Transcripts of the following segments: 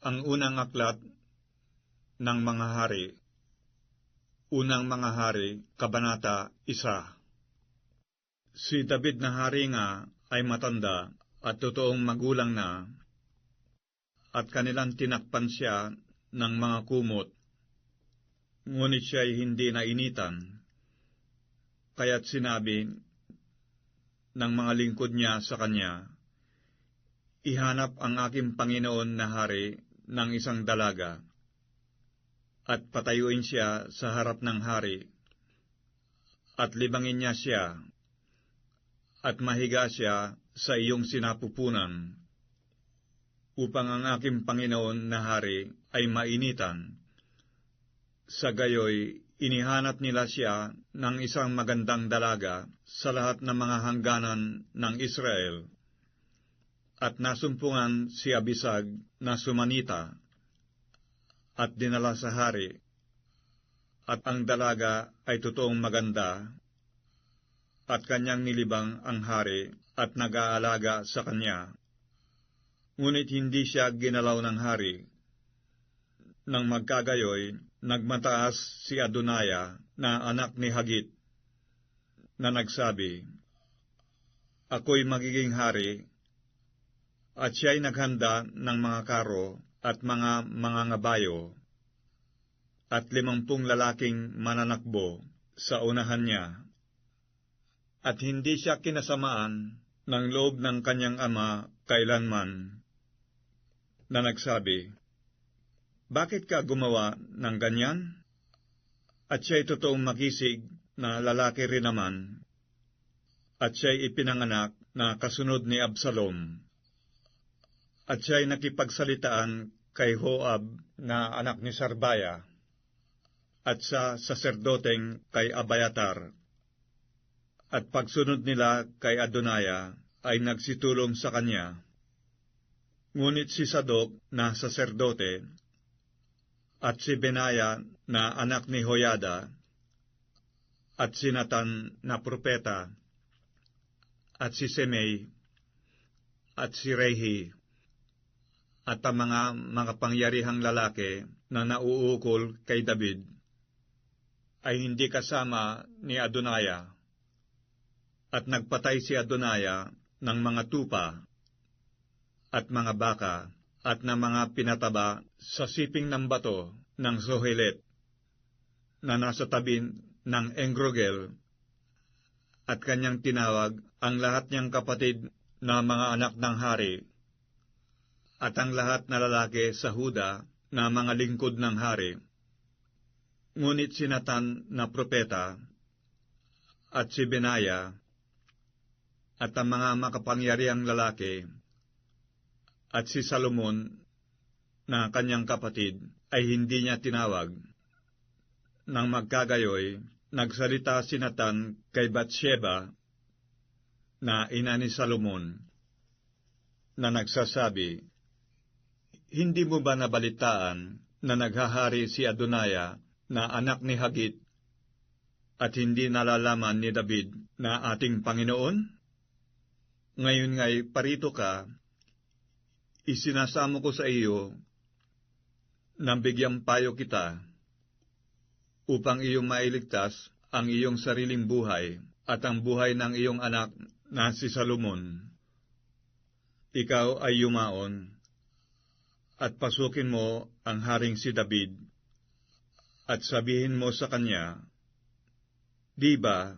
Ang unang aklat ng mga hari. Unang mga hari, Kabanata 1 Si David na hari nga ay matanda at totoong magulang na, at kanilang tinakpan siya ng mga kumot. Ngunit siya ay hindi nainitan, kaya't sinabi ng mga lingkod niya sa kanya, Ihanap ang aking Panginoon na hari ng isang dalaga, at patayuin siya sa harap ng hari, at libangin niya siya, at mahiga siya sa iyong sinapupunan, upang ang aking Panginoon na hari ay mainitan. Sa gayoy, inihanap nila siya ng isang magandang dalaga sa lahat ng mga hangganan ng Israel. At nasumpungan si Abisag na sumanita at dinala sa hari. At ang dalaga ay totoong maganda at kanyang nilibang ang hari at nag-aalaga sa kanya. Ngunit hindi siya ginalaw ng hari. Nang magkagayoy, nagmataas si Adonaya na anak ni Hagit, na nagsabi, Ako'y magiging hari, at siya'y naghanda ng mga karo at mga mga ngabayo, at limampung lalaking mananakbo sa unahan niya. At hindi siya kinasamaan ng loob ng kanyang ama kailanman, na nagsabi, bakit ka gumawa ng ganyan? At siya'y totoong makisig na lalaki rin naman. At siya'y ipinanganak na kasunod ni Absalom. At siya'y nakipagsalitaan kay Hoab na anak ni Sarbaya. At sa saserdoteng kay Abayatar. At pagsunod nila kay Adonaya ay nagsitulong sa kanya. Ngunit si Sadok na saserdote at si Benaya na anak ni Hoyada, at si Natan na propeta, at si Semei, at si Rehi, at ang mga mga pangyarihang lalaki na nauukol kay David, ay hindi kasama ni Adonaya, at nagpatay si Adonaya ng mga tupa at mga baka, at ng mga pinataba sa siping ng bato ng Zohelet na nasa tabi ng Engrogel at kanyang tinawag ang lahat niyang kapatid na mga anak ng hari at ang lahat na lalaki sa Huda na mga lingkod ng hari. Ngunit si Natan na propeta at si Benaya at ang mga makapangyariang lalaki at si Salomon na kanyang kapatid ay hindi niya tinawag. Nang magkagayoy, nagsalita si Natan kay Bathsheba na ina ni Salomon na nagsasabi, Hindi mo ba nabalitaan na naghahari si Adonaya na anak ni Hagit at hindi nalalaman ni David na ating Panginoon? Ngayon nga'y parito ka isinasamo ko sa iyo nang bigyang payo kita upang iyong mailigtas ang iyong sariling buhay at ang buhay ng iyong anak na si Salomon. Ikaw ay yumaon at pasukin mo ang haring si David at sabihin mo sa kanya, Di ba,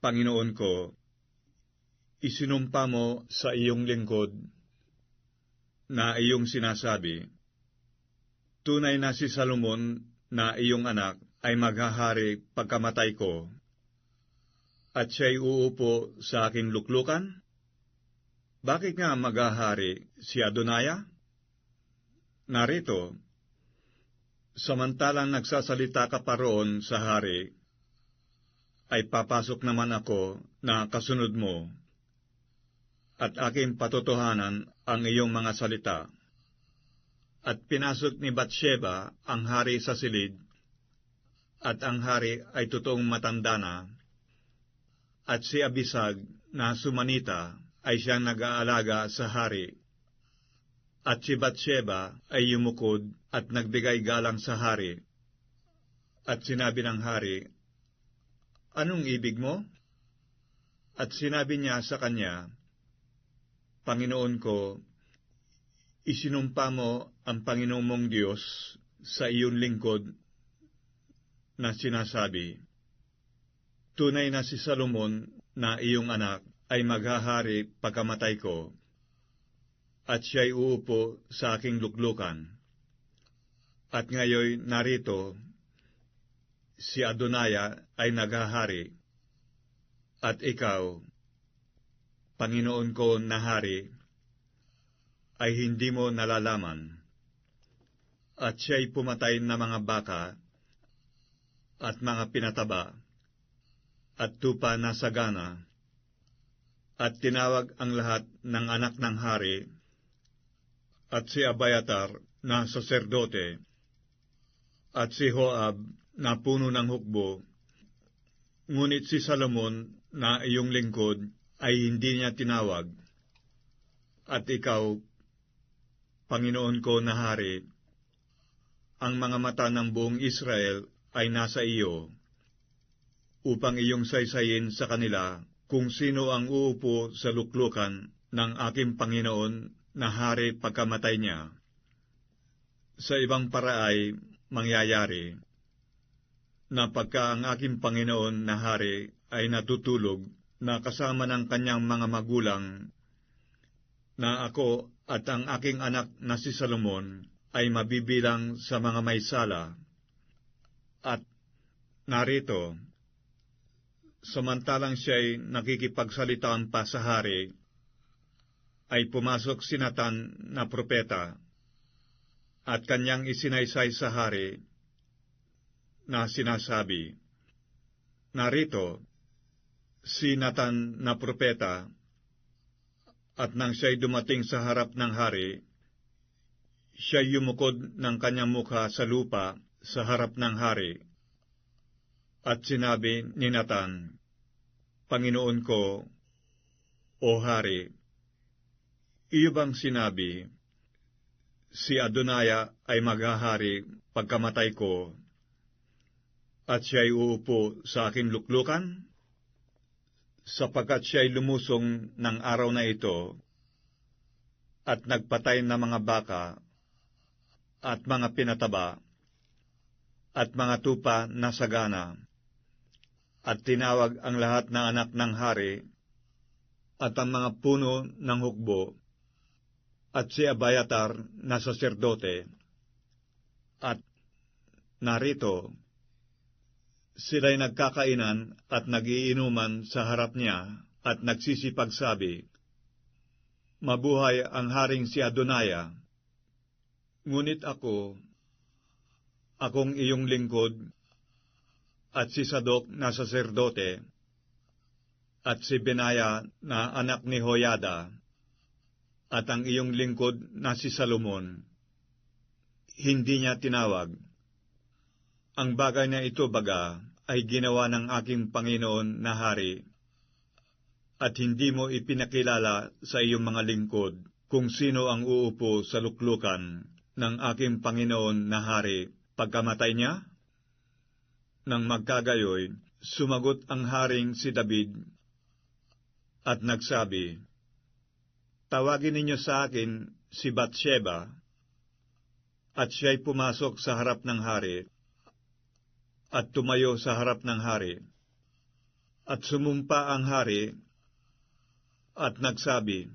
Panginoon ko, isinumpa mo sa iyong lingkod na iyong sinasabi, Tunay na si Salomon na iyong anak ay maghahari pagkamatay ko, at siya'y uupo sa aking luklukan? Bakit nga maghahari si Adonaya? Narito, samantalang nagsasalita ka pa roon sa hari, ay papasok naman ako na kasunod mo at aking patotohanan ang iyong mga salita. At pinasok ni Bathsheba ang hari sa silid, at ang hari ay totoong matanda na, at si Abisag na sumanita ay siyang nag-aalaga sa hari. At si Bathsheba ay yumukod at nagbigay galang sa hari. At sinabi ng hari, Anong ibig mo? At sinabi niya sa kanya, Panginoon ko, isinumpa mo ang Panginoong mong Diyos sa iyong lingkod na sinasabi, Tunay na si Salomon na iyong anak ay maghahari pagkamatay ko, at siya'y uupo sa aking luklukan. At ngayon narito, si Adonaya ay naghahari, at ikaw, Panginoon ko na hari, ay hindi mo nalalaman. At siya'y pumatay na mga baka at mga pinataba at tupa na sagana at tinawag ang lahat ng anak ng hari at si Abayatar na saserdote at si Hoab na puno ng hukbo ngunit si Salomon na iyong lingkod ay hindi niya tinawag. At ikaw Panginoon ko na hari ang mga mata ng buong Israel ay nasa iyo upang iyong saysayin sa kanila kung sino ang uupo sa luklukan ng aking Panginoon na hari pagkamatay niya. Sa ibang paraay mangyayari na pagka ang aking Panginoon na hari ay natutulog na kasama ng kanyang mga magulang na ako at ang aking anak na si Salomon ay mabibilang sa mga may sala at narito, samantalang siya'y nakikipagsalitaan pa sa hari, ay pumasok si Natan na propeta, at kanyang isinaysay sa hari, na sinasabi, Narito, si Natan na propeta, at nang siya'y dumating sa harap ng hari, siya yumukod ng kanyang mukha sa lupa sa harap ng hari. At sinabi ni Nathan, Panginoon ko, O hari, iyo bang sinabi, si Adonaya ay maghahari pagkamatay ko, at siya'y uupo sa aking luklukan? Sapagkat siya'y lumusong ng araw na ito, at nagpatay na mga baka, at mga pinataba, at mga tupa na sagana, at tinawag ang lahat ng anak ng hari, at ang mga puno ng hukbo, at si Abayatar na saserdote, at narito, sila'y nagkakainan at nagiinuman sa harap niya at nagsisipagsabi, Mabuhay ang haring si Adonaya, ngunit ako, akong iyong lingkod, at si Sadok na saserdote, at si Benaya na anak ni Hoyada, at ang iyong lingkod na si Salomon, hindi niya tinawag. Ang bagay na ito baga ay ginawa ng aking Panginoon na hari, at hindi mo ipinakilala sa iyong mga lingkod kung sino ang uupo sa luklukan ng aking Panginoon na hari pagkamatay niya? Nang magkagayoy, sumagot ang haring si David at nagsabi, Tawagin ninyo sa akin si Bathsheba, at siya'y pumasok sa harap ng hari, at tumayo sa harap ng hari, at sumumpa ang hari, at nagsabi,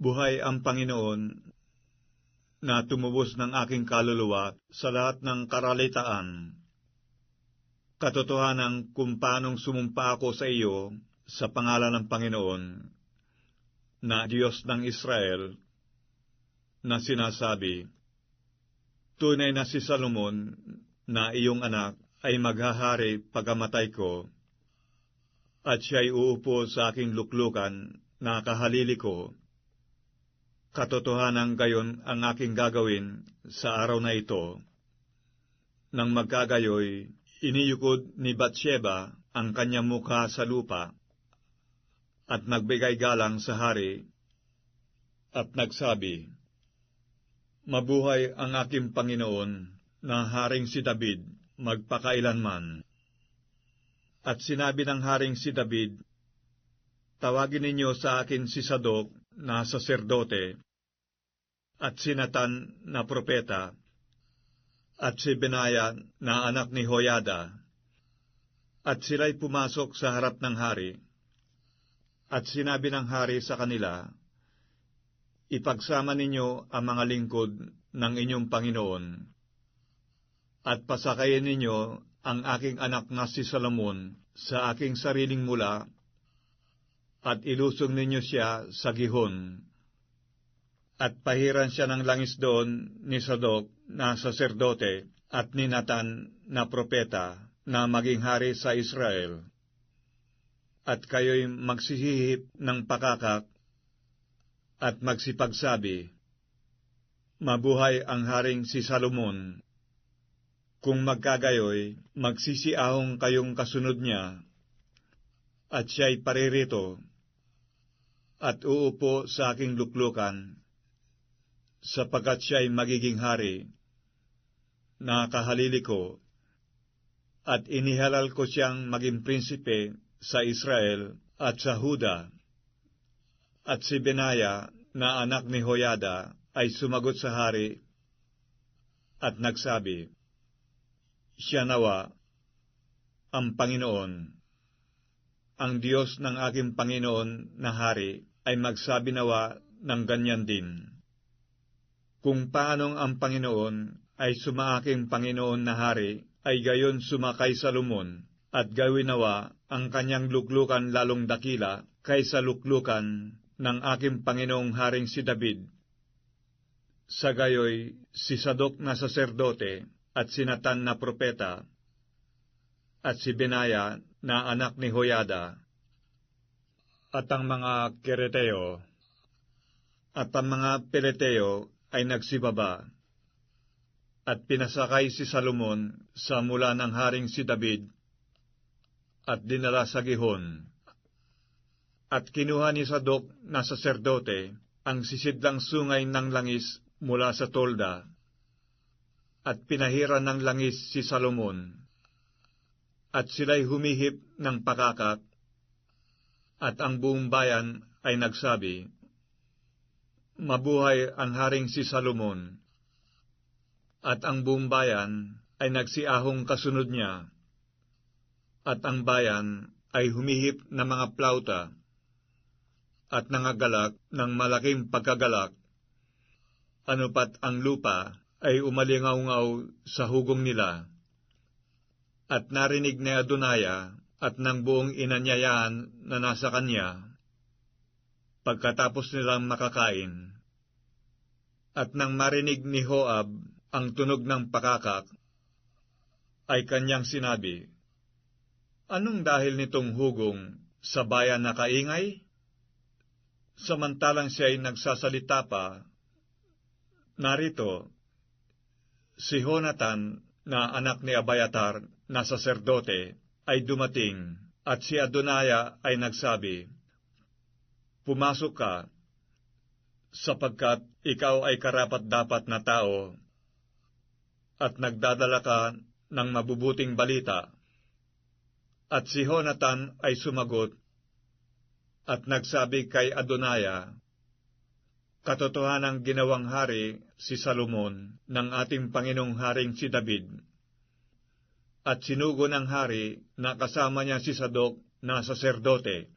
Buhay ang Panginoon na tumubos ng aking kaluluwa sa lahat ng karalitaan. Katotohanan kung paanong sumumpa ako sa iyo sa pangalan ng Panginoon, na Diyos ng Israel, na sinasabi, Tunay na si Salomon na iyong anak ay maghahari pagamatay ko, at siya'y uupo sa aking luklukan na kahalili ko, Katotohanan gayon ang aking gagawin sa araw na ito. Nang magkagayoy, iniyukod ni Bathsheba ang kanyang mukha sa lupa, at nagbigay galang sa hari, at nagsabi, Mabuhay ang aking Panginoon na Haring si David magpakailanman. At sinabi ng Haring si David, Tawagin ninyo sa akin si Sadok na saserdote, at si Natan na propeta, at si Benaya na anak ni Hoyada, at sila'y pumasok sa harap ng hari, at sinabi ng hari sa kanila, Ipagsama ninyo ang mga lingkod ng inyong Panginoon, at pasakayin ninyo ang aking anak na si Salomon sa aking sariling mula, at ilusong ninyo siya sa gihon. At pahiran siya ng langis doon ni Sadok na saserdote at ni Natan na propeta na maging hari sa Israel. At kayo'y magsihihip ng pakakak at magsipagsabi, Mabuhay ang haring si Salomon. Kung magkagayoy, magsisiahong kayong kasunod niya, at siya'y paririto, at uupo sa aking luklukan, sapagkat siya'y magiging hari, na kahalili ko, at inihalal ko siyang maging prinsipe sa Israel at sa Huda. At si Benaya, na anak ni Hoyada, ay sumagot sa hari at nagsabi, Siya nawa, ang Panginoon, ang Diyos ng aking Panginoon na hari, ay magsabi nawa ng ganyan din. Kung paanong ang Panginoon ay sumaaking Panginoon na hari, ay gayon sumakay Salomon, at gawin nawa ang kanyang luklukan lalong dakila kaysa luklukan ng aking Panginoong Haring si David. Sa gayoy, si Sadok na saserdote at si Natan na propeta at si Benaya na anak ni Hoyada at ang mga Kereteo at ang mga Peleteo ay nagsibaba at pinasakay si Salomon sa mula ng haring si David at dinala sa gihon. At kinuha ni Sadok na saserdote ang sisidlang sungay ng langis mula sa tolda, at pinahira ng langis si Salomon, at sila'y humihip ng pakakak, at ang buong bayan ay nagsabi, Mabuhay ang haring si Salomon, at ang buong bayan ay nagsiahong kasunod niya, at ang bayan ay humihip ng mga plauta, at nangagalak ng malaking pagkagalak. Ano pat ang lupa ay umalingaw-ngaw sa hugong nila. At narinig ni Adonaya at ng buong inanyayaan na nasa kanya, pagkatapos nilang makakain. At nang marinig ni Hoab ang tunog ng pakakak, ay kanyang sinabi, Anong dahil nitong hugong sa bayan na kaingay? Samantalang siya ay nagsasalita pa, narito, si Honatan na anak ni Abayatar na saserdote ay dumating at si Adonaya ay nagsabi, Pumasok ka, sapagkat ikaw ay karapat-dapat na tao at nagdadala ka ng mabubuting balita. At si Honatan ay sumagot, at nagsabi kay Adonaya, Katotohanang ginawang hari si Salomon ng ating Panginoong Haring si David. At sinugo ng hari na kasama niya si Sadok na saserdote,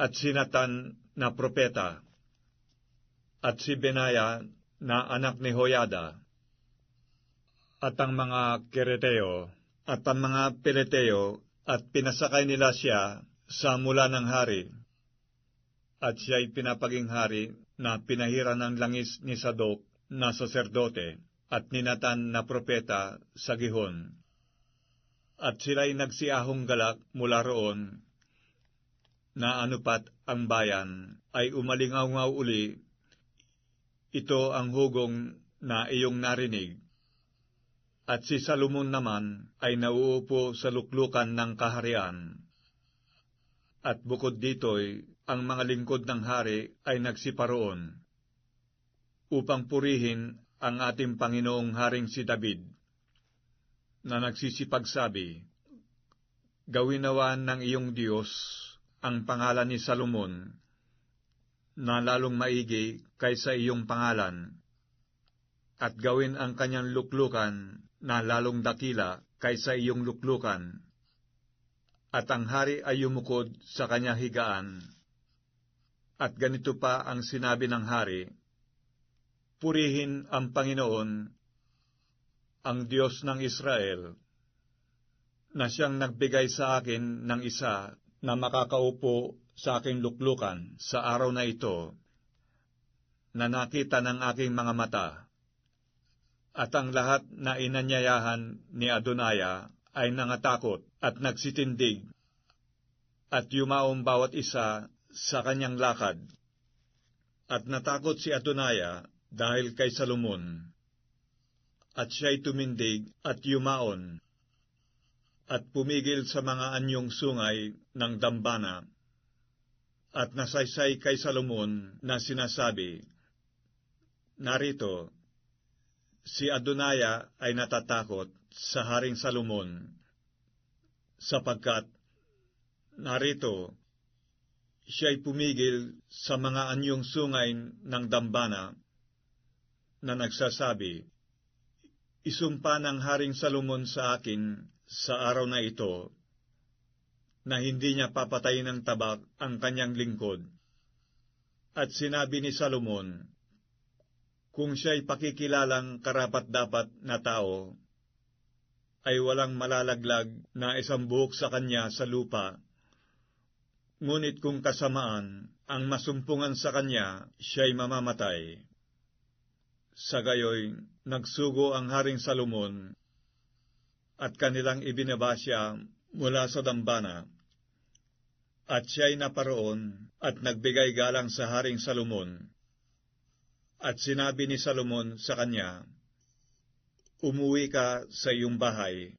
at si Natan na propeta, at si Benaya na anak ni Hoyada, at ang mga Kereteo, at ang mga Peleteo, at pinasakay nila siya sa mula ng hari, at siya'y pinapaging hari na pinahira ng langis ni Sadok na saserdote at ninatan na propeta sa gihon. At sila'y nagsiahong galak mula roon, na anupat ang bayan ay umalingaw-ngaw uli, ito ang hugong na iyong narinig. At si Salomon naman ay nauupo sa luklukan ng kaharian at bukod dito'y ang mga lingkod ng hari ay nagsiparoon. upang purihin ang ating Panginoong Haring si David, na nagsisipagsabi, Gawin nawan ng iyong Diyos ang pangalan ni Salomon, na lalong maigi kaysa iyong pangalan, at gawin ang kanyang luklukan na lalong dakila kaysa iyong luklukan, at ang hari ay yumukod sa kanya higaan. At ganito pa ang sinabi ng hari, Purihin ang Panginoon, ang Diyos ng Israel, na siyang nagbigay sa akin ng isa na makakaupo sa aking luklukan sa araw na ito, na nakita ng aking mga mata, at ang lahat na inanyayahan ni Adonaya ay nangatakot at nagsitindig, at yumaong bawat isa sa kanyang lakad. At natakot si Adonaya dahil kay Salomon, at siya'y tumindig at yumaon, at pumigil sa mga anyong sungay ng dambana, at nasaysay kay Salomon na sinasabi, Narito, si Adonaya ay natatakot sa Haring Salomon, sapagkat, narito, siya'y pumigil sa mga anyong sungay ng dambana, na nagsasabi, Isumpa ng Haring Salomon sa akin sa araw na ito, na hindi niya papatayin ng tabak ang kanyang lingkod. At sinabi ni Salomon, kung siya'y pakikilalang karapat-dapat na tao, ay walang malalaglag na isang buhok sa kanya sa lupa. Ngunit kung kasamaan ang masumpungan sa kanya, siya'y mamamatay. Sa gayoy, nagsugo ang Haring Salomon at kanilang ibinaba siya mula sa dambana. At siya'y naparoon at nagbigay galang sa Haring Salomon. At sinabi ni Salomon sa kanya, Umuwi ka sa iyong bahay,